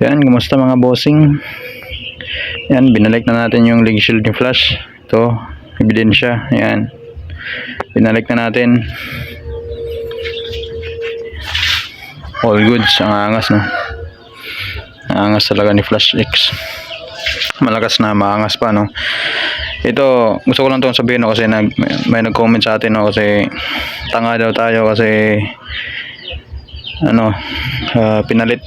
Yan, kumusta mga bossing? Yan, binalik na natin yung leg shield ni Flash. Ito, ebidensya. Yan. Binalik na natin. All goods. Ang angas, no? Ang angas talaga ni Flash X. Malakas na, maangas pa, no? Ito, gusto ko lang itong sabihin, no? Kasi nag, may, nag-comment sa atin, no? Kasi tanga daw tayo kasi ano, ah, pinalit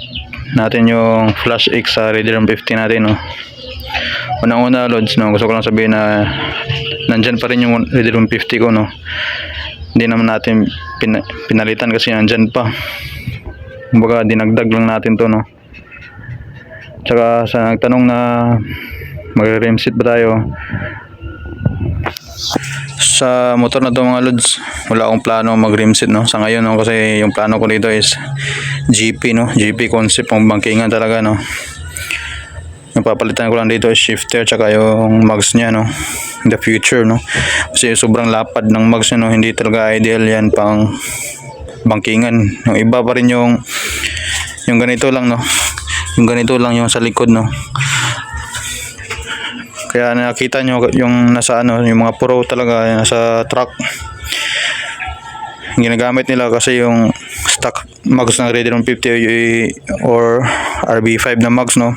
natin yung Flash X sa Radeon 50 natin, no? Unang-una, Lods, no? Gusto ko lang sabihin na nandyan pa rin yung Radeon 50 ko, no? Hindi naman natin pin- pinalitan kasi nandyan pa. Kumbaga, dinagdag lang natin to, no? Tsaka sa nagtanong na magre-rim seat ba tayo? Sa motor na to mga lods, wala akong plano mag-rim seat no. Sa ngayon no kasi yung plano ko dito is GP no, GP concept ng bangkingan talaga no. Yung papalitan ko lang dito is shifter tsaka yung mags niya no. In the future no. Kasi sobrang lapad ng mags niya no, hindi talaga ideal yan pang bangkingan. Yung iba pa rin yung yung ganito lang no. Yung ganito lang yung sa likod no. Kaya nakita nyo yung nasa ano, yung mga pro talaga nasa truck. Ginagamit nila kasi yung stock mags ng Radeon 50 or RB5 na mags no.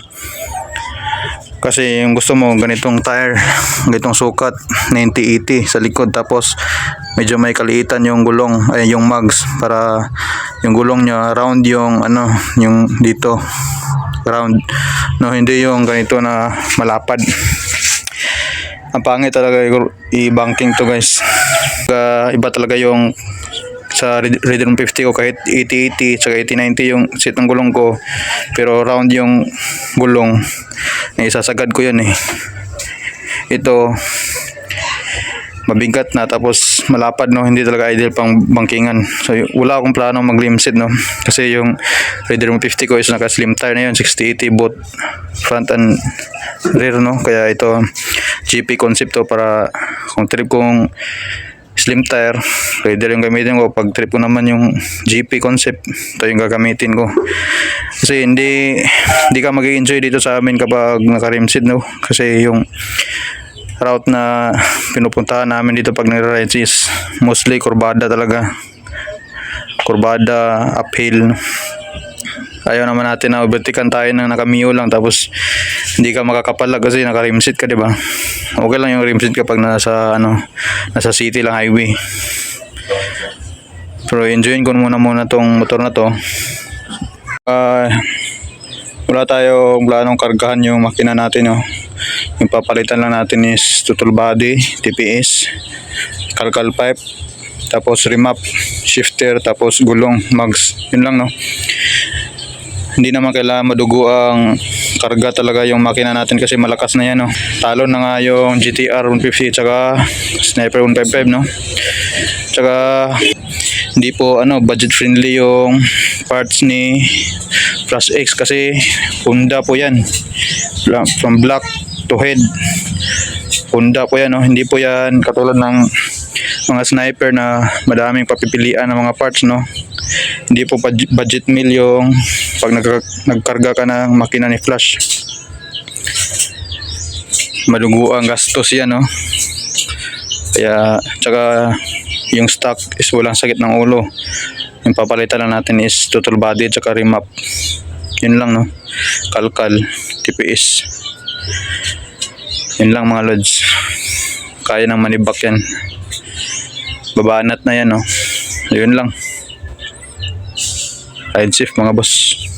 Kasi yung gusto mo ganitong tire, ganitong sukat 9080 sa likod tapos medyo may kaliitan yung gulong ay yung mags para yung gulong niya round yung ano yung dito round no hindi yung ganito na malapad ang pangit talaga i-banking to guys. Uh, iba talaga yung sa Red- Radeon 50 ko kahit 8080 tsaka 8090 yung seat ng gulong ko. Pero round yung gulong na isasagad ko yun eh. Ito mabigat na tapos malapad no? Hindi talaga ideal pang bangkingan. So wala akong plano mag rim seat no? Kasi yung Radeon 50 ko is naka slim tire na yun 6080 both front and rear no? Kaya ito GP concept to para kung trip kong slim tire Raider yung gamitin ko. Pag trip ko naman yung GP concept ito yung gagamitin ko. Kasi hindi hindi ka mag enjoy dito sa amin kapag naka rim seat no? Kasi yung route na pinupuntahan namin dito pag nag-ride is mostly kurbada talaga. Kurbada uphill. Ayaw naman natin na overtaken tayo ng nakamio lang tapos hindi ka makakapalag kasi naka rim seat ka di ba? Okay lang yung rim seat kapag nasa ano nasa city lang highway. Pero enjoyin ko muna muna tong motor na to. Ah, wala tayong planong kargahan yung makina natin no yung papalitan lang natin is total body TPS kalkal pipe tapos remap shifter tapos gulong mags. Yun lang no? Hindi naman kailangan madugo ang karga talaga yung makina natin kasi malakas na yan no? Talo na nga yung GTR 150 tsaka Sniper 155 no? Tsaka hindi po ano budget friendly yung parts ni Plus X kasi Honda po yan. From black to head Honda po yan no? hindi po yan katulad ng mga sniper na madaming papipilian ng mga parts no? Hindi po bud- budget meal yung pag nag- nagkarga ka ng makina ni Flash. Malugo ang gastos yan no? Kaya tsaka yung stock is walang sakit ng ulo. Yung papalitan lang natin is total body tsaka remap yun lang no? Kalkal TPS yun lang mga lods. Kaya nang manibak yan. Babanat na yan no yun lang. Ride safe mga boss